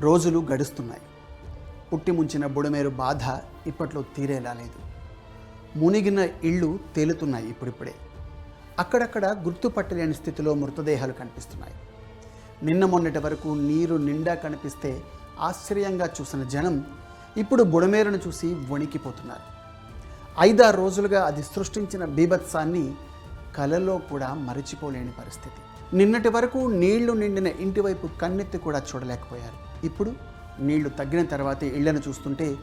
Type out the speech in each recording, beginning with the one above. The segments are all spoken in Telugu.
రోజులు గడుస్తున్నాయి. పుట్టి ముంచిన బుడమేరు బాధ ఇప్పట్లో తీరేలా లేదు. మునిగిన ఇళ్ళు తేలుతున్నాయి ఇప్పుడిప్పుడే. అక్కడక్కడ గుర్తుపట్టలేని స్థితిలో మృతదేహాలు కనిపిస్తున్నాయి. నిన్న మొన్నటి వరకు నీరు నిండా కనిపిస్తే ఆశ్చర్యంగా చూసిన జనం ఇప్పుడు బుడమేరును చూసి వణికిపోతున్నారు. ఐదారు రోజులుగా అది సృష్టించిన బీభత్సాన్ని కలలో కూడా మరచిపోలేని పరిస్థితి. నిన్నటి వరకు నీళ్ళు నిండిన ఇంటివైపు కన్నెత్తి కూడా చూడలేకపోయారు. ఇప్పుడు నీళ్ళు తగ్గిన తర్వాత ఇళ్ళను చూస్తుంటే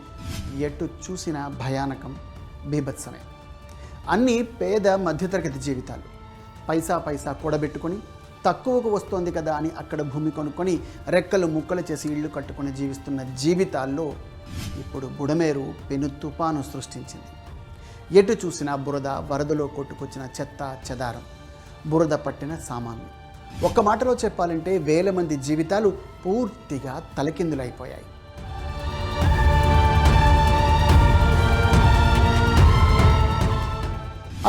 ఎటు చూసిన భయానకం బీభత్సమే. అన్నీ పేద మధ్యతరగతి జీవితాలు. పైసా పైసా కూడబెట్టుకొని తక్కువకు వస్తోంది కదా అని అక్కడ భూమి కొనుక్కొని రెక్కలు ముక్కలు చేసి ఇళ్ళు కట్టుకొని జీవిస్తున్న జీవితాల్లో ఇప్పుడు బుడమేరు పెను తుపాను సృష్టించింది. ఎటు చూసినా బురద వరదలో కొట్టుకొచ్చిన చెత్త చెదారం. బురద పట్టిన సామాన్లు. ఒక్క మాటలో చెప్పాలంటే వేల మంది జీవితాలు పూర్తిగా తలకిందులైపోయాయి.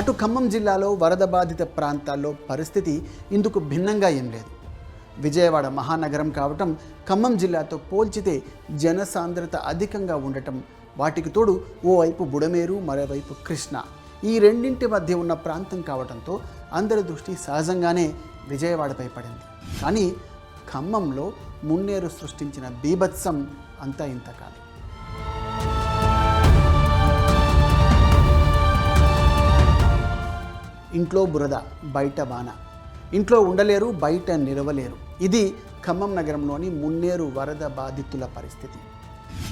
అటు ఖమ్మం జిల్లాలో వరద బాధిత ప్రాంతాల్లో పరిస్థితి ఇందుకు భిన్నంగా ఏం లేదు. విజయవాడ మహానగరం కావటం ఖమ్మం జిల్లాతో పోల్చితే జనసాంద్రత అధికంగా ఉండటం వాటికి తోడు ఓవైపు బుడమేరు మరోవైపు కృష్ణ. ఈ రెండింటి మధ్య ఉన్న ప్రాంతం కావడంతో అందరి దృష్టి సహజంగానే విజయవాడపై పడింది. కానీ ఖమ్మంలో మున్నేరు సృష్టించిన బీభత్సం అంతా ఇంత కాదు. ఇంట్లో బురద బయట వాన. ఇంట్లో ఉండలేరు బయట నిలవలేరు. ఇది ఖమ్మం నగరంలోని మున్నేరు వరద బాధితుల పరిస్థితి.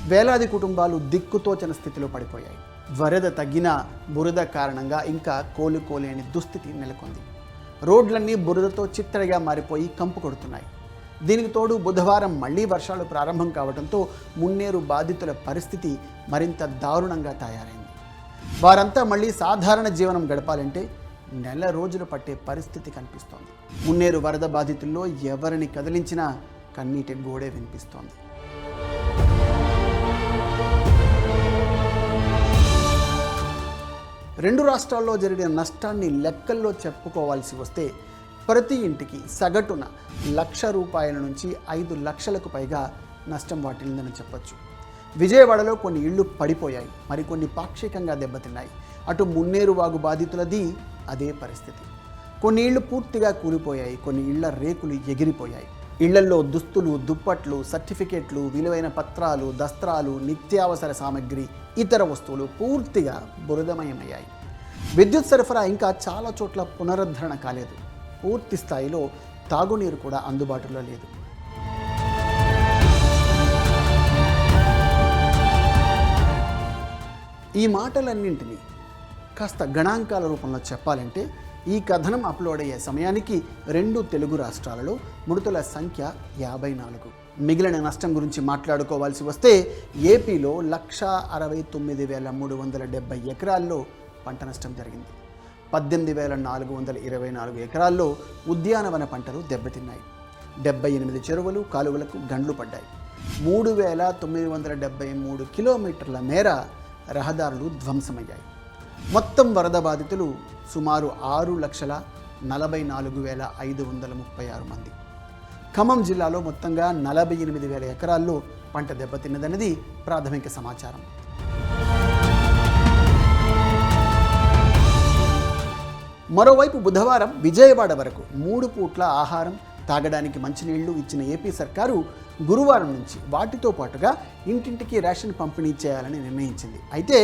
వేలాది కుటుంబాలు దిక్కుతోచని స్థితిలో పడిపోయాయి. వరద తగ్గిన బురద కారణంగా ఇంకా కోలుకోలేని దుస్థితి నెలకొంది. రోడ్లన్నీ బురదతో చిత్తడిగా మారిపోయి కంపు కొడుతున్నాయి. దీనికి తోడు బుధవారం మళ్ళీ వర్షాలు ప్రారంభం కావడంతో మున్నేరు బాధితుల పరిస్థితి మరింత దారుణంగా తయారైంది. వారంతా మళ్ళీ సాధారణ జీవనం గడపాలంటే నెల రోజులు పట్టే పరిస్థితి కనిపిస్తోంది. మున్నేరు వరద బాధితుల్లో ఎవరిని కదిలించినా కన్నీటి గోడే వినిపిస్తోంది. రెండు రాష్ట్రాల్లో జరిగిన నష్టాన్ని లెక్కల్లో చెప్పుకోవాల్సి వస్తే ప్రతి ఇంటికి సగటున లక్ష రూపాయల నుంచి ఐదు లక్షలకు పైగా నష్టం వాటిల్లిందని చెప్పొచ్చు. విజయవాడలో కొన్ని ఇళ్ళు పడిపోయాయి. మరికొన్ని పాక్షికంగా దెబ్బతిన్నాయి. అటు మున్నేరు వాగు బాధితులది అదే పరిస్థితి. కొన్ని ఇళ్ళు పూర్తిగా కూలిపోయాయి. కొన్ని ఇళ్ళ రేకులు ఎగిరిపోయాయి. ఇళ్ళల్లో దుస్తులు దుప్పట్లు సర్టిఫికెట్లు విలువైన పత్రాలు దస్త్రాలు నిత్యావసర సామగ్రి ఇతర వస్తువులు పూర్తిగా బురదమయమయ్యాయి. విద్యుత్ సరఫరా ఇంకా చాలా చోట్ల పునరుద్ధరణ కాలేదు. పూర్తి స్థాయిలో తాగునీరు కూడా అందుబాటులో లేదు. ఈ మాటలన్నింటినీ కాస్త గణాంకాల రూపంలో చెప్పాలంటే ఈ కథనం అప్లోడ్ అయ్యే సమయానికి రెండు తెలుగు రాష్ట్రాలలో మృతుల సంఖ్య యాభై నాలుగు. మిగిలిన నష్టం గురించి మాట్లాడుకోవాల్సి వస్తే ఏపీలో లక్ష అరవై తొమ్మిది వేల మూడు వందల డెబ్బై ఎకరాల్లో పంట నష్టం జరిగింది. పద్దెనిమిది వేల నాలుగు వందల ఇరవై నాలుగు ఎకరాల్లో ఉద్యానవన పంటలు దెబ్బతిన్నాయి. డెబ్బై ఎనిమిది చెరువులు కాలువలకు గండ్లు పడ్డాయి. మూడు వేల తొమ్మిది వందల డెబ్బై మూడు కిలోమీటర్ల మేర రహదారులు ధ్వంసమయ్యాయి. మొత్తం వరద బాధితులు సుమారు ఆరు లక్షల నలభై నాలుగు వేల ఐదు వందల ముప్పై ఆరు మంది. ఖమ్మం జిల్లాలో మొత్తంగా నలభై ఎనిమిది వేల ఎకరాల్లో పంట దెబ్బతిన్నదన్నది ప్రాథమిక సమాచారం. మరోవైపు బుధవారం విజయవాడ వరకు మూడు పూట్ల ఆహారం తాగడానికి మంచినీళ్ళు ఇచ్చిన ఏపీ సర్కారు గురువారం నుంచి వాటితో పాటుగా ఇంటింటికి రేషన్ పంపిణీ చేయాలని నిర్ణయించింది. అయితే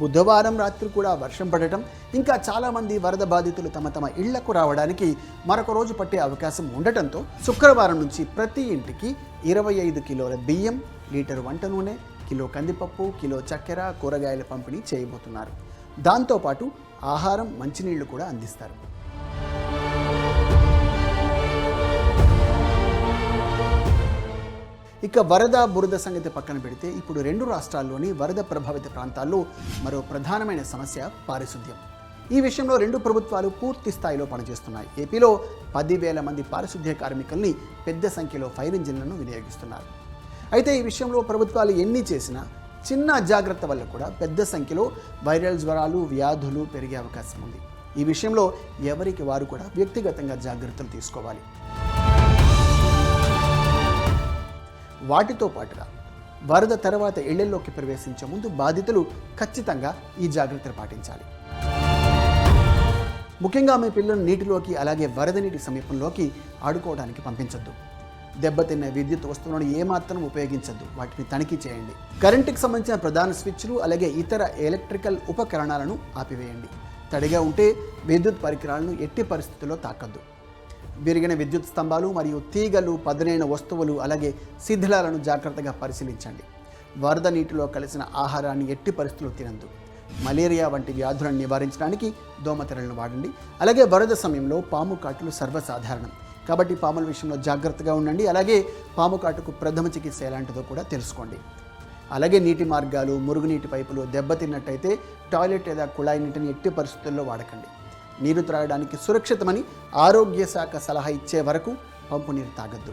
బుధవారం రాత్రి కూడా వర్షం పడటం ఇంకా చాలామంది వరద బాధితులు తమ తమ ఇళ్ళకు రావడానికి మరొక రోజు పట్టే అవకాశం ఉండటంతో శుక్రవారం నుంచి ప్రతి ఇంటికి ఇరవై ఐదు కిలోల బియ్యం లీటర్ వంట నూనె కిలో కందిపప్పు కిలో చక్కెర కూరగాయల పంపిణీ చేయబోతున్నారు. దాంతోపాటు ఆహారం మంచినీళ్ళు కూడా అందిస్తారు. ఇక వరద బురద సంగతి పక్కన పెడితే ఇప్పుడు రెండు రాష్ట్రాల్లోని వరద ప్రభావిత ప్రాంతాల్లో మరో ప్రధానమైన సమస్య పారిశుద్ధ్యం. ఈ విషయంలో రెండు ప్రభుత్వాలు పూర్తి స్థాయిలో పనిచేస్తున్నాయి. ఏపీలో పదివేల మంది పారిశుద్ధ్య కార్మికుల్ని పెద్ద సంఖ్యలో ఫైర్ ఇంజిన్లను వినియోగిస్తున్నారు. అయితే ఈ విషయంలో ప్రభుత్వాలు ఎన్ని చేసినా చిన్న అజాగ్రత్త వల్ల కూడా పెద్ద సంఖ్యలో వైరల్ జ్వరాలు వ్యాధులు పెరిగే అవకాశం ఉంది. ఈ విషయంలో ఎవరికి వారు కూడా వ్యక్తిగతంగా జాగ్రత్తలు తీసుకోవాలి. వాటితో పాటుగా వరద తర్వాత ఇళ్ళలోకి ప్రవేశించే ముందు బాధితులు ఖచ్చితంగా ఈ జాగ్రత్తలు పాటించాలి. ముఖ్యంగా మీ పిల్లలను నీటిలోకి అలాగే వరద నీటి సమీపంలోకి ఆడుకోవడానికి పంపించొద్దు. దెబ్బతిన్న విద్యుత్ వస్తువులను ఏమాత్రం ఉపయోగించద్దు. వాటిని తనిఖీ చేయండి. కరెంటుకి సంబంధించిన ప్రధాన స్విచ్లు అలాగే ఇతర ఎలక్ట్రికల్ ఉపకరణాలను ఆపివేయండి. తడిగా ఉంటే విద్యుత్ పరికరాలను ఎట్టి పరిస్థితుల్లో తాకద్దు. విరిగిన విద్యుత్ స్తంభాలు మరియు తీగలు పదునైన వస్తువులు అలాగే శిథిలాలను జాగ్రత్తగా పరిశీలించండి. వరద నీటిలో కలిసిన ఆహారాన్ని ఎట్టి పరిస్థితుల్లో తినందు. మలేరియా వంటి వ్యాధులను నివారించడానికి దోమతెరలను వాడండి. అలాగే వరద సమయంలో పాము కాటులు సర్వసాధారణం. కాబట్టి పాముల విషయంలో జాగ్రత్తగా ఉండండి. అలాగే పాము కాటుకు ప్రథమ చికిత్స ఎలాంటిదో కూడా తెలుసుకోండి. అలాగే నీటి మార్గాలు మురుగునీటి పైపులు దెబ్బతిన్నట్టయితే టాయిలెట్ లేదా కుళాయి నీటిని ఎట్టి పరిస్థితుల్లో వాడకండి. నీరు త్రాగడానికి సురక్షితమని ఆరోగ్య శాఖ సలహా ఇచ్చే వరకు పంపు నీరు తాగద్దు.